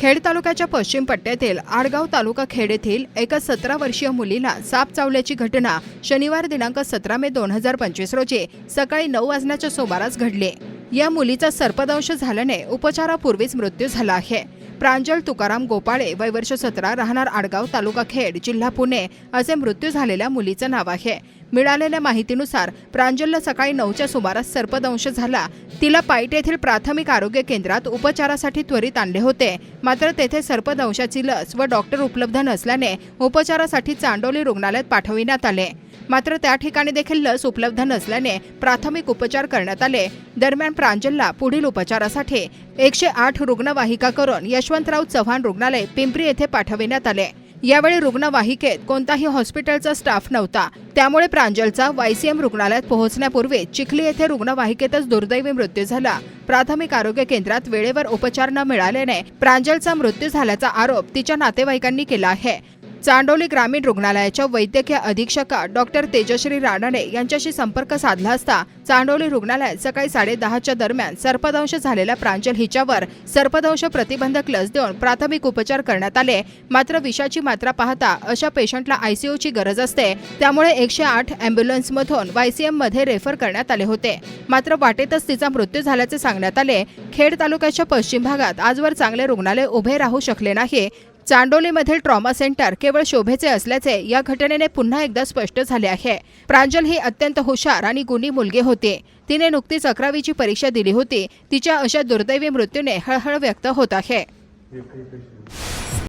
खेड तालुक्याच्या पश्चिम पट्ट्यातील आडगाव तालुका खेड येथील एका सतरा वर्षीय मुलीला साप चावल्याची घटना शनिवार दिनांक सतरा मे दोन हजार पंचवीस रोजी सकाळी नऊ वाजण्याच्या सुमारास घडली. या मुलीचा सर्पदंश झाल्याने उपचारापूर्वीच मृत्यू झाला आहे. प्रांजल तुकाराम गोपाळे वय वर्ष सतरा राहणार आडगाव तालुका खेड जिल्हा पुणे असे मृत्यू झालेल्या मुलीचं नाव आहे. मिळालेल्या माहितीनुसार प्रांजलला सकाळी नऊच्या सुमारास सर्पदंश झाला. तिला पाईट येथील प्राथमिक आरोग्य केंद्रात उपचारासाठी त्वरित आणले होते. मात्र तेथे सर्पदंशाची लस व डॉक्टर उपलब्ध नसल्याने उपचारासाठी चांडोली रुग्णालयात पाठविण्यात आले. मात्र त्या ठिकाणी देखील लस उपलब्ध नसल्याने प्राथमिक उपचार करण्यात आले. दरम्यान प्रांजलला पुढील उपचारासाठी एकशे आठ रुग्णवाहिका करून यशवंतराव चव्हाण रुग्णालय पिंपरी येथे पाठविण्यात आले. यावेळी रुग्णवाहिकेत कोणताही हॉस्पिटलचा स्टाफ नव्हता. त्यामुळे प्रांजलचा वायसीएम रुग्णालयात पोहोचण्यापूर्वी चिखली येथे रुग्णवाहिकेतच दुर्दैवी मृत्यू झाला. प्राथमिक आरोग्य केंद्रात वेळेवर उपचार न मिळाल्याने प्रांजलचा मृत्यू झाल्याचा आरोप तिच्या नातेवाईकांनी केला आहे. चांडोली ग्रामीण रुग्णालयाच्या वैद्यकीय अधीक्षका डॉक्टर तेजश्री रानडे यांच्याशी संपर्क साधला असता चांडोली रुग्णालयात सकाळी साडेदहाच्या दरम्यान सर्पदंश झालेल्या प्रांजल हिच्यावर सर्पदंश प्रतिबंधक लस देऊन प्राथमिक उपचार करण्यात आले. मात्र विषाची मात्रा पाहता अशा पेशंटला आयसीयूची गरज असते. त्यामुळे एकशे आठ अँब्युलन्समधून वायसीएममध्ये रेफर करण्यात आले होते. मात्र वाटेतच तिचा मृत्यू झाल्याचे सांगण्यात आले. खेड तालुक्याच्या पश्चिम भागात आजवर चांगले रुग्णालय उभे राहू शकले नाही. चांडोलीमधील ट्रॉमा सेंटर केवळ शोभेचे असल्याचे या घटनेने पुन्हा एकदा स्पष्ट झाले आहे. प्रांजल ही अत्यंत हुशार आणि गुणी मुलगी होती. तिने नुकतीच अकरावीची परीक्षा दिली होती. तिच्या अशा दुर्दैवी मृत्यूने हळहळ व्यक्त होत आहे.